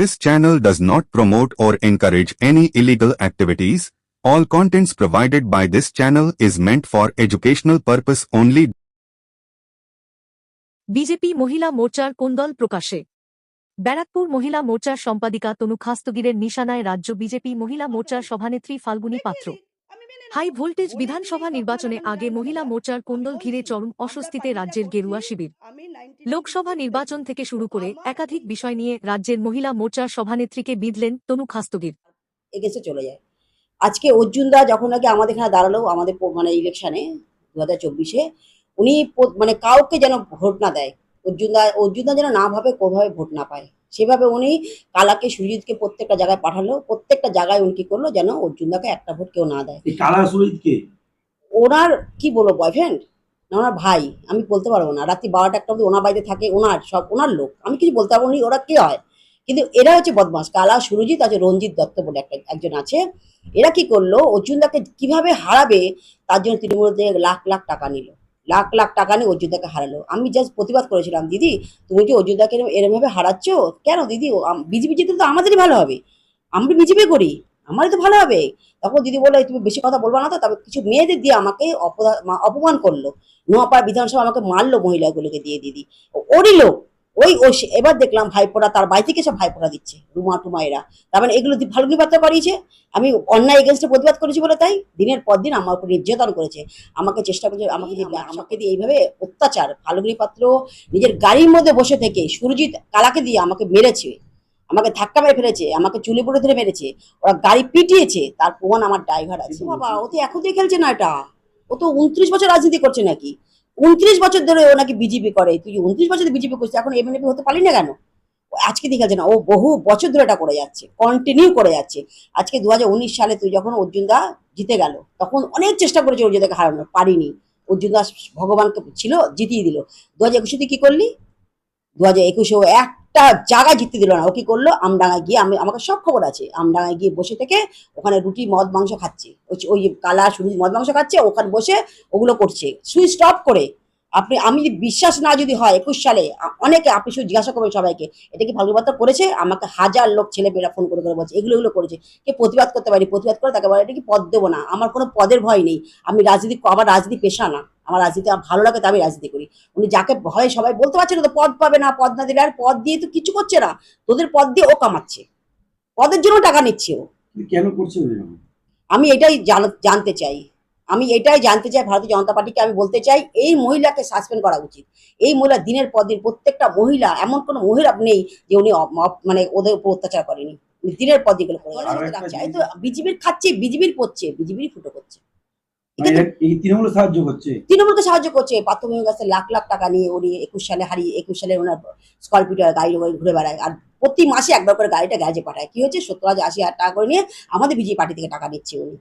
This channel does not promote or encourage any illegal activities. All contents provided by this channel is meant for educational purpose only. BJP মহিলা মোর্চার কোন্দল প্রকাশে ব্যারাকপুর মহিলা মোর্চার সম্পাদিকা তনু খাস্তগিরের নিশানায় রাজ্য BJP মহিলা মোর্চার সভানেত্রী ফাল্গুনী পাত্র হাই ভোল্টেজ বিধানসভা নির্বাচনে আগে মহিলা মোর্চার কোন্দল ঘিরে চরম অস্বস্তিতে রাজ্যের গেরুয়া শিবির। লোকসভা নির্বাচন থেকে শুরু করে একাধিক বিষয় নিয়ে রাজ্যের মহিলা মোর্চার সভানেত্রীকে বিঁধলেন তনু খাস্তগির। এগেছে চলে যায়। আজকে অর্জুনদা যখন নাকি আমাদের এখানে দাঁড়াল, আমাদের মানে ইলেকশনে দু হাজার চব্বিশে, উনি মানে কাউকে যেন ভোট না দেয়। অর্জুন দা অর্জুন দা যেন না ভাবে কোনোভাবে ভোট না পায়। সেভাবে উনি কালাকে সুজিতকে প্রত্যেকটা জায়গায় পাঠালো প্রত্যেকটা জায়গায় উনি কি করল যেন অর্জুনদাকে একটা ভোট কেউ না দেয়। কালা সুরিত কে? ওনার কি বলব বয়ফ্রেন্ড না ওনার ভাই আমি বলতে পারব না। রাত্রি বারোটা একটা অব্দি ওনার বাড়িতে থাকে ওনার সব ওনার লোক। আমি কিছু বলতে পারব না ওরা কে হয়? কিন্তু এরা হচ্ছে বদমাস কালা সুরজিৎ আছে রঞ্জিত দত্ত বলে একটা একজন আছে। এরা কি করল অর্জুনদাকে কীভাবে হারাবে তার জন্য তৃণমূল থেকে লাখ লাখ টাকা নিল। লাখ লাখ টাকা নিয়ে অযোধ্যাকে হারালো। আমি জাস্ট প্রতিবাদ করেছিলাম, দিদি, তুমি কি অযোধ্যাকে এরমভাবে হারাচ্ছ? কেন দিদি? বিজেপি জিতলে তো আমাদেরই ভালো হবে। আমরা বিজেপি করি, আমারই তো ভালো হবে। তখন দিদি বলে তুমি বেশি কথা বলবা না তো, তবে কিছু মেয়েদের দিয়ে আমাকে অপমান করল। নোয়াপাড়া বিধানসভা আমাকে মারলো মহিলাগুলোকে দিয়ে দিদি। ওরই লোক। ওই ওই এবার দেখলাম ভাইপোরা তার বাড়ি থেকে সব ভাইপোরা দিচ্ছে রুমা টুমা এরা তার মানে এগুলো ফাল্গুনি পাত্র করিয়েছে? আমি অন্যায় এগেনস্টে প্রতিবাদ করেছি বলে তাই দিনের পর দিন আমার উপর নির্যাতন করেছে। আমাকে চেষ্টা করেছে আমাকে দিয়ে আমাকে দিয়ে এইভাবে অত্যাচার ফাল্গুনি পাত্র নিজের গাড়ির মধ্যে বসে থেকে সুরজিৎ কালাকে দিয়ে আমাকে মেরেছে। আমাকে ধাক্কা মেরে ফেলেছে আমাকে চুলি পড়ে ধরে মেরেছে। ওরা গাড়ি পিটিয়েছে তার প্রমাণ আমার ড্রাইভার আছে। বাবা ও তো এখন দিয়ে খেলছে না এটা। ও তো উনত্রিশ বছর রাজনীতি করছে নাকি? উনত্রিশ বছর ধরে ও নাকি বিজেপি করে। তুই উনত্রিশ বছর বিজেপি করছিস, এখন এমএলএপি হতে পারলি না কেন? আজকে দেখে খেলছে না, ও বহু বছর ধরে এটা করে যাচ্ছে কন্টিনিউ করে যাচ্ছে। আজকে দু হাজার উনিশ সালে তুই যখন অর্জুন দা জিতে গেল, তখন অনেক চেষ্টা করেছে অর্জুন দাকে হারানোর, পারিনি। অর্জুন দাস ভগবানকে ছিল, জিতিয়ে দিল। দু হাজার একুশে কী করলি? দু হাজার একুশে ও একটা জায়গা জিততে দিল না। ও কি করল? আমডাঙ্গায় গিয়ে আমি, আমাকে সব খবর আছে। আমডাঙ্গায় গিয়ে বসে থেকে ওখানে রুটি, মদ, মাংস খাচ্ছে। ওই কালা সুরুজ মদ, মাংস খাচ্ছে, ওখানে বসে ওগুলো করছে। সুইচ স্টপ করে আপনি আমি যদি বিশ্বাস না যদি হয় একুশ সালে অনেকে আপনি শুধু জিজ্ঞাসা করবেন সবাইকে এটা কি পাত্র করেছে? আমাকে হাজার লোক ছেলে মেয়েরা ফোন করে করে বলছে এগুলো এগুলো করেছে। কে প্রতিবাদ করতে পারি প্রতিবাদ করে তাকে বলে এটা কি পদ দেবো না? আমার কোনো পদের ভয় নেই। আমি রাজনীতি আমার রাজনীতি পেশা না। আমার রাজনীতি আমার ভালো লাগে তো আমি রাজনীতি করি। উনি যাকে ভয় সবাই বলতে পারছে না তো পদ পাবে না পদ না দিলে আর পদ দিয়ে তো কিছু করছে না। তোদের পদ দিয়ে ও কামাচ্ছে। পদের জন্য টাকা নিচ্ছে ও। কেন করছে আমি এটাই জান- জানতে চাই। আমি এটাই জানতে চাই ভারতীয় জনতা পার্টিকে আমি বলতে চাই এই মহিলাকে সাসপেন্ড করা উচিত। এই মহিলা দিনের পর দিন প্রত্যেকটা মহিলা এমন কোনো মহিলা নেই যে উনি মানে ওদের উপর অত্যাচার করেনি। দিনের পর দিন তো বিজেপির খাচ্ছে বিজেপির পড়ছে বিজেপির ফুটো করছে। মানে আছে তৃণমূল সাহায্য করছে? তৃণমূলকে সাহায্য করছে। প্রাথমিক কাছে লাখ লাখ টাকা নিয়ে উনি একুশ সালে হারিয়ে একুশ সালে ওনার স্করপিও গাড়ি ঘুরে বেড়ায়। আর প্রতি মাসে একবার করে গাড়িটা গ্যারেজে পাঠায়। কি হচ্ছে? সত্তর হাজার আশি হাজার টাকা করে নিয়ে আমাদের বিজেপি পার্টি থেকে টাকা নিচ্ছে উনি।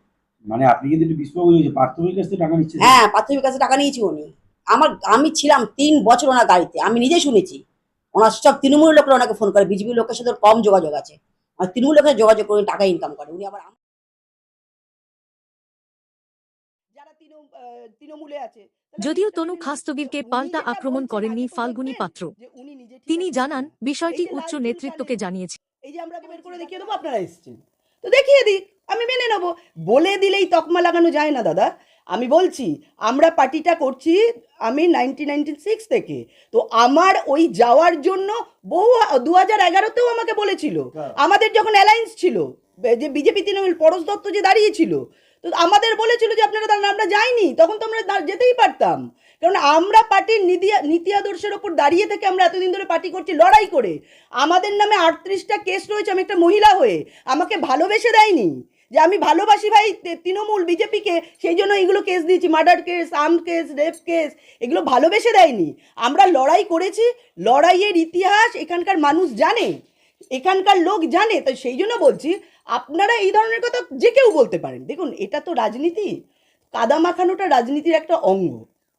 মানে আপনি কিন্তু একটু বিস্ফোরক হয়েছে প্রাথমিক কাছ থেকে টাকা নিচ্ছে হ্যাঁ প্রাথমিক কাছে টাকা নিয়েছি উনি। আমার আমি ছিলাম তিন বছর ওনার গাড়িতে আমি নিজে শুনেছি। ওনার সব তৃণমূল লোকরা ওনাকে ফোন করে বিজেপি লোকের সাথে কম যোগাযোগ আছে। আর তৃণমূল লোকের সাথে যোগাযোগ করে টাকা ইনকাম করে। উনি আবার যদিও তনু খাস্তগিরকে পাল্টা আক্রমণ করেননি ফাল্গুনী পাত্র। তিনি জানান বিষয়টি উচ্চ নেতৃত্বকে জানিয়েছে। এই যে আমরা বের করে দেখিয়ে দেবো আপনারা এসছেন। তো দেখিয়ে দিক আমি মেনে নেব। বলে দিলেই তকমা লাগানো যায় না দাদা। আমি বলছি আমরা পার্টিটা করছি আমি নাইনটিন নাইনটি সিক্স থেকে। তো আমার ওই যাওয়ার জন্য বহু দু হাজার এগারোতেও আমাকে বলেছিল। আমাদের যখন অ্যালায়েন্স ছিল যে বিজেপি তৃণমূল পরশ দত্ত যে দাঁড়িয়েছিল তো আমাদের বলেছিল যে আপনারা দাঁড়ান আমরা যাইনি তখন তো আমরা যেতেই পারতাম। কারণ আমরা পার্টির নীতি নীতি আদর্শের ওপর দাঁড়িয়ে থেকে আমরা এতদিন ধরে পার্টি করছি, লড়াই করে। আমাদের নামে আটত্রিশটা কেস রয়েছে, আমি একটা মহিলা হয়ে। আমাকে ভালোবেসে দেয়নি যে আমি ভালোবাসি ভাই তৃণমূল, বিজেপিকে, সেই জন্য এগুলো কেস দিয়েছি, murder case, arm case, rape case, এগুলো ভালোবেসে দেয়নি। আমরা লড়াই করেছি, লড়াইয়ের ইতিহাস এখানকার মানুষ জানে, এখানকার লোক জানে তো সেই জন্য বলছি, আপনারা এই ধরনের কথা যে কেউ বলতে পারেন। দেখুন, এটা তো রাজনীতি। কাদা মাখানোটা রাজনীতির একটা অঙ্গ।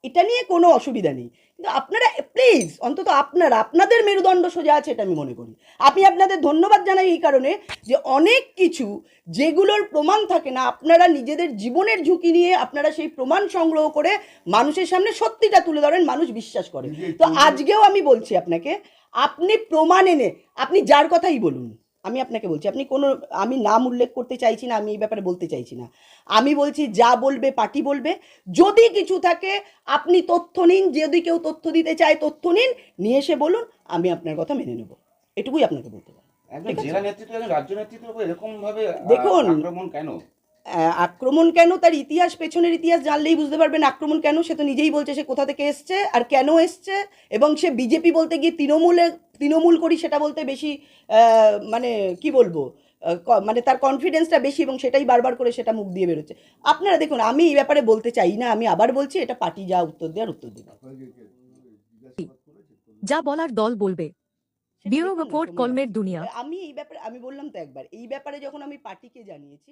এটা নিয়ে কোনো অসুবিধা নেই। কিন্তু আপনারা প্লিজ অন্তত আপনারা আপনাদের মেরুদণ্ড সোজা আছে এটা আমি মনে করি। আমি আপনাদের ধন্যবাদ জানাই এই কারণে যে অনেক কিছু যেগুলোর প্রমাণ থাকে না আপনারা নিজেদের জীবনের ঝুঁকি নিয়ে আপনারা সেই প্রমাণ সংগ্রহ করে মানুষের সামনে সত্যিটা তুলে ধরেন মানুষ বিশ্বাস করে। তো আজকেও আমি বলছি আপনাকে আপনি প্রমাণ এনে আপনি যার কথাই বলুন আমি আপনাকে বলছি আপনি কোনো আমি নাম উল্লেখ করতে চাইছি না আমি এই ব্যাপারে বলতে চাইছি না। আমি বলছি যা বলবে পার্টি বলবে। যদি কিছু থাকে আপনি তথ্য নিন যদি কেউ তথ্য দিতে চায় তথ্য নিন। নিয়ে এসে বলুন আমি আপনার কথা মেনে নেব। এটুকুই আপনাকে বলতে পারি। দেখুন। আক্রমণ কেন? আক্রমণ কেন? তার ইতিহাস পেছনের ইতিহাস জানলেই বুঝতে পারবেন আক্রমণ কেন। সে তো নিজেই বলছে সে কোথা থেকে এসছে আর কেন এসছে। এবং সে বিজেপি বলতে গিয়ে তৃণমূলে তৃণমূল করি সেটা বলতে বেশি মানে কি বলব মানে তার কনফিডেন্সটা বেশি এবং সেটাই বারবার করে সেটা মুখ দিয়ে বেরোচ্ছে। আপনারা দেখুন আমি এই ব্যাপারে বলতে চাই না আমি আবার বলছি এটা পার্টি যা উত্তর দেওয়ার উত্তর দেবে। যা বলার দল বলবে। ব্যুরো রিপোর্ট কলমের দুনিয়া। আমি এই ব্যাপারে আমি বললাম তো একবার এই ব্যাপারে যখন আমি পার্টিকে জানিয়েছি